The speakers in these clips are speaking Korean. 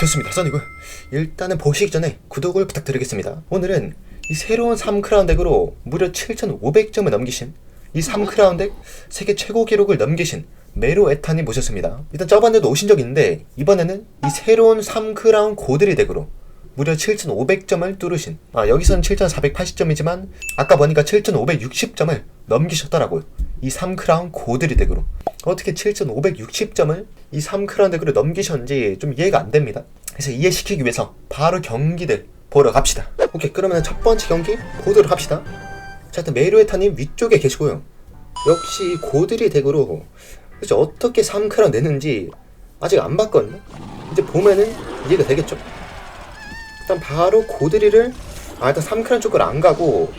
좋습니다. 선이고요 일단은 보시기 전에 구독을 부탁드리겠습니다. 오늘은 이 새로운 3크라운 덱으로 무려 7500점을 넘기신 이 3크라운 덱 세계 최고 기록을 넘기신 메로 에탄이 모셨습니다. 일단 저번에도 오신 적 있는데 이번에는 이 새로운 3크라운 고드리 덱으로 무려 7,500점을 뚫으신 아 여기서는 7,480점이지만 아까 보니까 7,560점을 넘기셨더라고요 이 3크라운 고드리 덱으로. 어떻게 7,560점을 이 3크라운 덱으로 넘기셨는지 좀 이해가 안 됩니다 그래서 이해시키기 위해서 바로 경기들 보러 갑시다. 오케이 그러면 첫 번째 경기 보도록 합시다. 자 일단 메루에타님 위쪽에 계시고요. 역시 고드리 덱으로 그치 어떻게 3크라운 내는지 아직 안 봤거든요. 이제 보면은 이해가 되겠죠. 일단 바로 고드리를 아 일단 3크란 쪽을 안 가고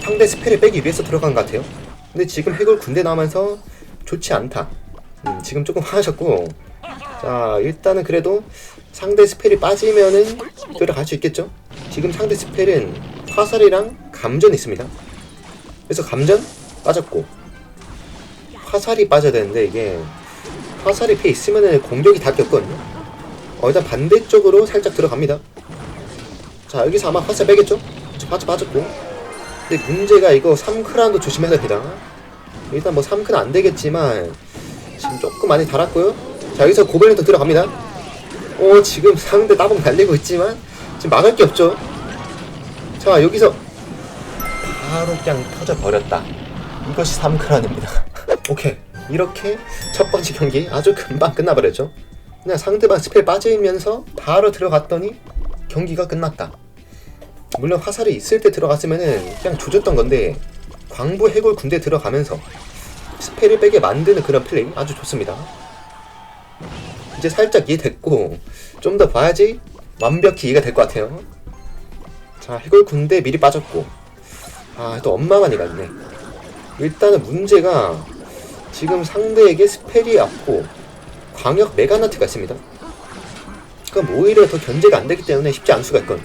상대 스펠을 빼기 위해서 들어간 것 같아요. 근데 지금 해골 군대 나오면서 좋지 않다. 음, 지금 조금 화나셨고. 자 일단은 그래도 상대 스펠이 빠지면은 들어갈 수 있겠죠? 지금 상대 스펠은 화살이랑 감전 있습니다. 그래서 감전 빠졌고 화살이 빠져야 되는데 이게 화살이 피 있으면은 공격이 다 꼈거든요. 어 일단 반대쪽으로 살짝 들어갑니다. 자 여기서 아마 화살 빼겠죠? 저 빠져 빠졌고. 근데 문제가 이거 3크라운드 조심해야 됩니다. 일단 뭐 3크는 안 되겠지만 지금 조금 많이 달았고요. 자 여기서 고블린도 들어갑니다 어 지금 상대 따봉 달리고 있지만 지금 막을 게 없죠. 자 여기서 바로 그냥 터져버렸다. 이것이 3크란입니다. 오케이. 이렇게 첫 번째 경기 아주 금방 끝나버렸죠. 그냥 상대방 스펠 빠지면서 바로 들어갔더니 경기가 끝났다. 물론 화살이 있을 때 들어갔으면은 그냥 조졌던 건데 광부 해골 군대 들어가면서 스펠을 빼게 만드는 그런 플레이 아주 좋습니다. 이제 살짝 이해됐고 좀 더 봐야지 완벽히 이해가 될 것 같아요. 자 해골 군대 미리 빠졌고 아 또 엄마만이가 있네. 일단은 문제가 지금 상대에게 스펠이 없고 광역 메가나트가 있습니다. 그럼 오히려 더 견제가 안 되기 때문에 쉽지 않을 수가 있거든.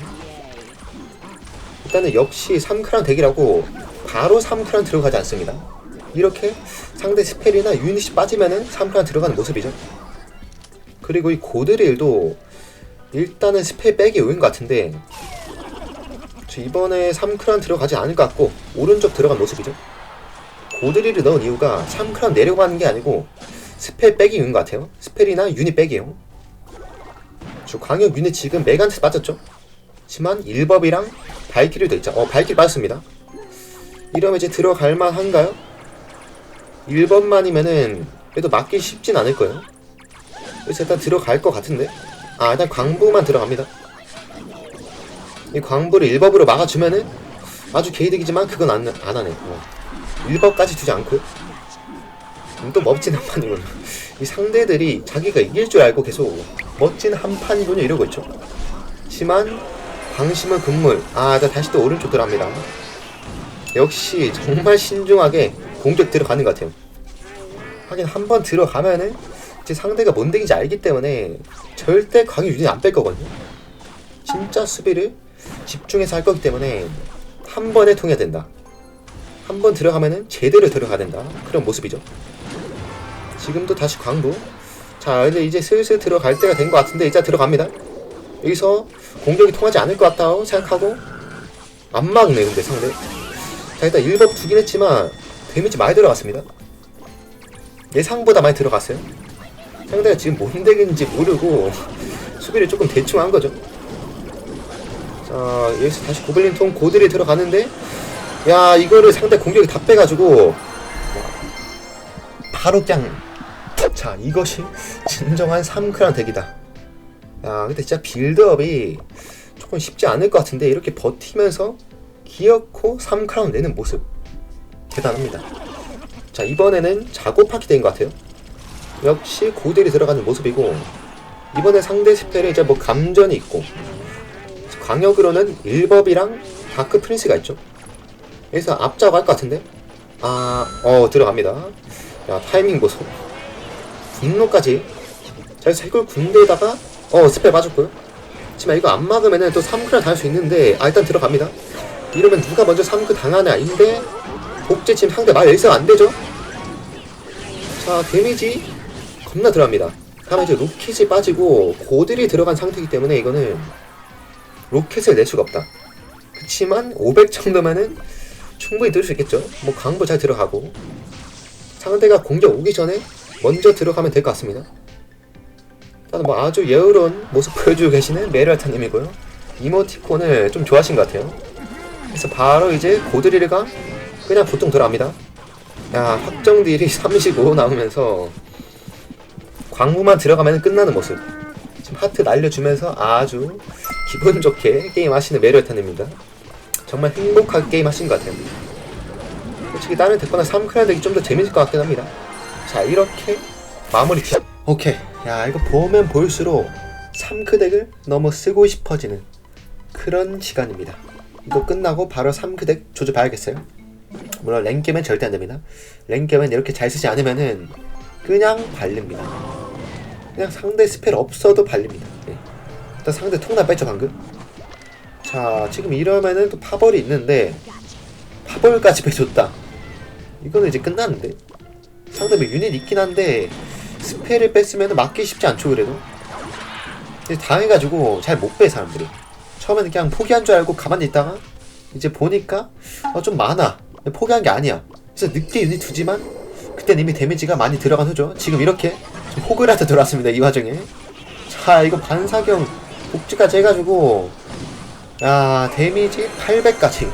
일단은 역시 3크란 덱이라고 바로 3크란 들어가지 않습니다. 이렇게 상대 스펠이나 유닛이 빠지면은 3크란 들어가는 모습이죠. 그리고 이 고드릴도 일단은 스펠 빼기 요인 것 같은데 저 이번에 3크란 들어가지 않을 것 같고 오른쪽 들어간 모습이죠. 고드릴을 넣은 이유가 3크란 내려고 하는 게 아니고 스펠 빼기 요인 것 같아요. 스펠이나 유닛 빼기요. 저 광역 유닛 지금 메간트 빠졌죠? 하지만 1법이랑 발키리도 있죠. 어, 발키리 빠졌습니다. 이러면 이제 들어갈 만한가요? 1법만이면은 그래도 맞기 쉽진 않을 거예요. 그래서 일단 들어갈 것 같은데? 아, 일단 광부만 들어갑니다. 이 광부를 1법으로 막아주면은 아주 개이득이지만 그건 안, 안 하네. 어. 1법까지 두지 않고. 음, 또 멋진 한 판이군요. 이 상대들이 자기가 이길 줄 알고 계속 멋진 한 판이군요 이러고 있죠. 하지만 방심은 금물. 아, 자 다시 또 오른쪽 들어갑니다. 역시 정말 신중하게 공격 들어가는 것 같아요. 하긴 한 번 들어가면은 이 제 상대가 뭔 덱인지 알기 때문에 절대 강의 유닛 안 뺄 거거든요. 진짜 수비를 집중해서 할 거기 때문에 한 번에 통해야 된다. 한 번 들어가면은 제대로 들어가야 된다. 그런 모습이죠. 지금도 다시 광부. 자, 근데 이제 슬슬 들어갈 때가 된 것 같은데 이제 들어갑니다. 여기서 공격이 통하지 않을 것 같다고 생각하고 안 막네 근데 상대. 자, 일단 1법 두긴 했지만 데미지 많이 들어갔습니다. 예상보다 많이 들어갔어요. 상대가 지금 뭔 덱인지 모르고 수비를 조금 대충 한 거죠. 자, 여기서 다시 고블린 통 고들이 들어가는데 야, 이거를 상대 공격이 다 빼가지고. 바로 그냥 자 이것이 진정한 3크란 덱이다. 야 근데 진짜 빌드업이 조금 쉽지 않을 것 같은데 이렇게 버티면서 기어코 3크라운 내는 모습 대단합니다. 자 이번에는 작업하기 된것 같아요 역시 고델이 들어가는 모습이고 이번에 상대 스펠에 이제 뭐 감전이 있고 광역으로는 1법이랑 다크 프린스가 있죠. 그래서 앞자고 할 것 같은데? 아어 들어갑니다. 야 타이밍 보소. 분노까지. 자 여기서 해골 군대에다가 어 스펠 맞았고요. 하지만 이거 안 막으면은 또 3크를 당할 수 있는데 아 일단 들어갑니다. 이러면 누가 먼저 3크 당하냐 인데 복제 지금 상대 말 열쇠가 안 되죠? 자 데미지 겁나 들어갑니다 다만 이제 로켓이 빠지고 고들이 들어간 상태이기 때문에 이거는 로켓을 낼 수가 없다. 그치만 500 정도면은 충분히 뜰 수 있겠죠. 뭐 강도 잘 들어가고 상대가 공격 오기 전에 먼저 들어가면 될 것 같습니다. 일단 뭐 아주 여유로운 모습 보여주고 계시는 메르알타님이고요. 이모티콘을 좀 좋아하신 것 같아요. 그래서 바로 이제 고드릴가 그냥 보통 들어갑니다. 야 확정 딜이 35 나오면서 광부만 들어가면 끝나는 모습. 지금 하트 날려주면서 아주 기분 좋게 게임 하시는 메르알타님입니다. 정말 행복하게 게임 하신 것 같아요. 솔직히 다른 데거나 3크라 덱이 좀더 재밌을 것 같긴 합니다. 자 이렇게 마무리 티 오케이 야 이거 보면 볼수록 3크 덱을 너무 쓰고 싶어지는 그런 시간입니다. 이거 끝나고 바로 3크 덱 조져봐야겠어요. 물론 랭게임은 절대 안 됩니다. 랭게임은 이렇게 잘 쓰지 않으면은 그냥 발립니다. 그냥 상대 스펠 없어도 발립니다. 네. 일단 상대 통나 뺐죠 방금. 자 지금 이러면은 또 파벌이 있는데 파벌까지 빼줬다. 이거는 이제 끝났는데 상대방 유닛 있긴 한데 스펠을 뺐으면 맞기 쉽지 않죠 그래도. 근데 당해가지고 잘 못 빼 사람들이. 처음에는 그냥 포기한 줄 알고 가만히 있다가 이제 보니까 어, 좀 많아. 포기한 게 아니야. 그래서 늦게 유닛 두지만 그땐 이미 데미지가 많이 들어간 후죠. 지금 이렇게 좀 호그라트 들어왔습니다. 이 와중에. 자 이거 반사경 복지까지 해가지고 야 데미지 800까지.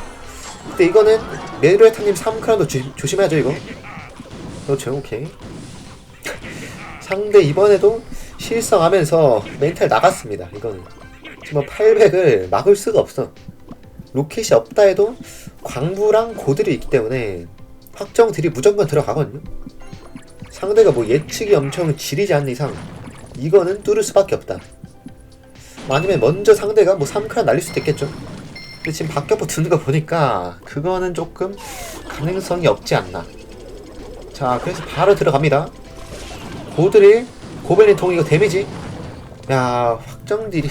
근데 이거는 메르에타님 3크라운드 조심해야죠 이거. 그렇죠 오케이. 상대 이번에도 실성하면서 멘탈 나갔습니다. 이거는 지금 800을 막을 수가 없어. 로켓이 없다 해도 광부랑 고들이 있기 때문에 확정들이 무조건 들어가거든요. 상대가 뭐 예측이 엄청 지리지 않는 이상 이거는 뚫을 수밖에 없다. 아니면 먼저 상대가 뭐 3크라 날릴 수도 있겠죠. 근데 지금 박격포 드는 거 보니까 그거는 조금 가능성이 없지 않나. 자, 그래서 바로 들어갑니다. 고들이 고벨린 통 이거 데미지. 야, 확정딜이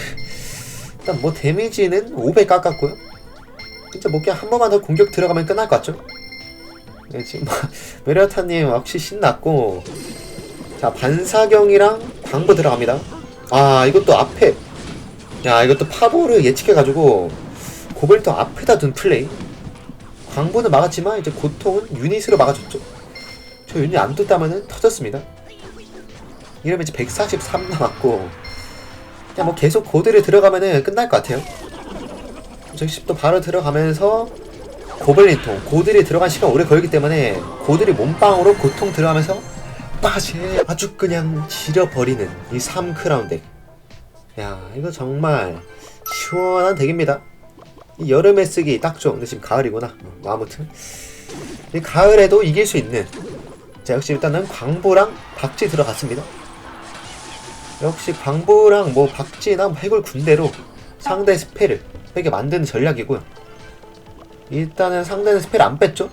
일단 뭐 데미지는 500 깎았고요. 진짜 뭐 그냥 한 번만 더 공격 들어가면 끝날 것 같죠? 네, 지금 메리아타님 역시 신났고 자 반사경이랑 광부 들어갑니다. 아 이것도 앞에 야 이것도 파보를 예측해가지고 고벨도 앞에다 둔 플레이 광부는 막았지만 이제 고통은 유닛으로 막아줬죠. 저 유닛 안 뒀다면은 터졌습니다. 이러면 이제 143 남았고 그냥 뭐 계속 고들이 들어가면은 끝날 것 같아요. 적십도 바로 들어가면서 고블린통 고들이 들어간 시간 오래 걸기 때문에 고들이 몸빵으로 고통 들어가면서 빠시 아주 그냥 지려버리는 이 3크라운 덱. 야 이거 정말 시원한 덱입니다. 이 여름에 쓰기 딱 좋은 근데 지금 가을이구나. 뭐 아무튼 이 가을에도 이길 수 있는 자 역시 일단은 광보랑 박쥐 들어갔습니다. 역시 광보랑 뭐 박쥐나 뭐 해골 군대로 상대 스펠을 빼게 만드는 전략이고요. 일단은 상대는 스펠 안 뺐죠?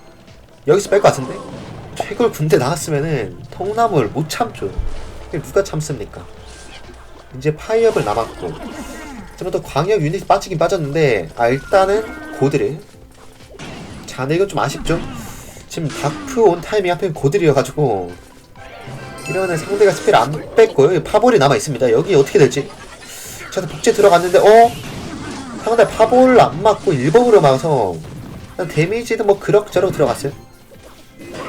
여기서 뺄 것 같은데? 최골 군대 나왔으면은 통나무를 못 참죠. 누가 참습니까? 이제 파이어블 남았고 또 광역 유닛 빠지긴 빠졌는데 아 일단은 고드릴 자 근데 이건 좀 아쉽죠? 지금 다크 온 타이밍 하필 고드리여가지고 이러면 상대가 스펠 안 뺐고요 파볼이 남아있습니다 여기 어떻게 될지 자 복제 들어갔는데 어? 상대 파볼 안 맞고 일본으로 막아서 데미지도 뭐 그럭저럭 들어갔어요.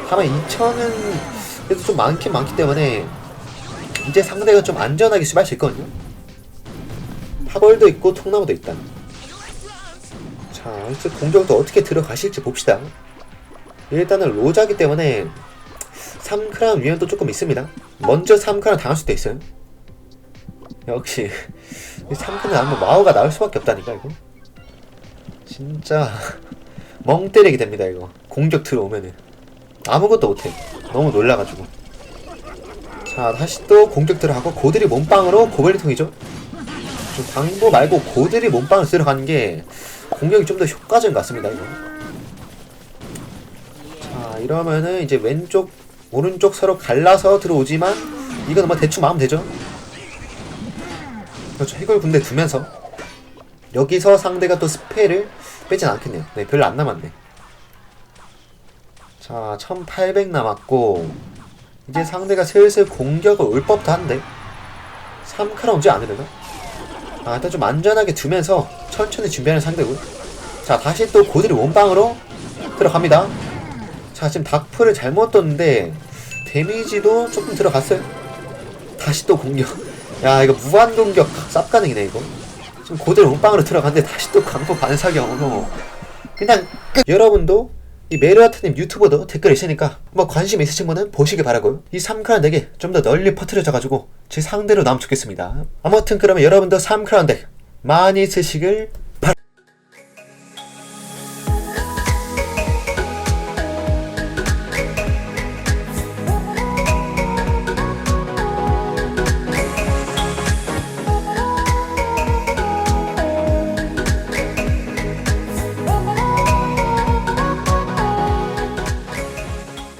다만 2천은 그래도 좀 많긴 많기 때문에 이제 상대가 좀 안전하게 수비할 수 있거든요. 파벌도 있고 통나무도 있다. 자, 이제 공격도 어떻게 들어가실지 봅시다. 일단은 로자기 때문에 3크라운 위험도 조금 있습니다. 먼저 3크라운 당할 수도 있어요. 역시 3크는 아무 마오가 나올 수밖에 없다니까 이거. 진짜 멍 때리게 됩니다 이거. 공격 들어오면은. 아무것도 못해. 너무 놀라가지고. 자 다시 또 공격 들어가고 고들이 몸빵으로 고벨리통이죠. 좀 광고 말고 고들이 몸빵을 들어가는 게 공격이 좀 더 효과적인 것 같습니다 이거. 자 이러면은 이제 왼쪽 오른쪽 서로 갈라서 들어오지만 이거는 뭐 대충 마음 되죠. 그렇죠. 해골 군대 두면서. 여기서 상대가 또 스펠을 빼진 않겠네요. 네, 별로 안 남았네. 자, 1800 남았고, 이제 상대가 슬슬 공격을 올 법도 한데, 3크라운 이제 안 되나? 아 일단 좀 안전하게 두면서 천천히 준비하는 상대고요 자 다시 또 고드리 원방으로 들어갑니다 자 지금 닥프를 잘못 떴는데 데미지도 조금 들어갔어요 다시 또 공격 야 이거 무한 공격 쌉 가능이네 이거 지금 고드리 원방으로 들어갔는데 다시 또 광폭 반사경으로 그냥 끝. 여러분도 이 메르아트님 유튜버도 댓글 있으니까 뭐 관심 있으신 분은 보시길 바라고요. 이 3크라운 덱이 좀 더 널리 퍼뜨려져가지고 제 상대로 나오면 좋겠습니다. 아무튼 그러면 여러분도 3크라운 덱 많이 쓰시길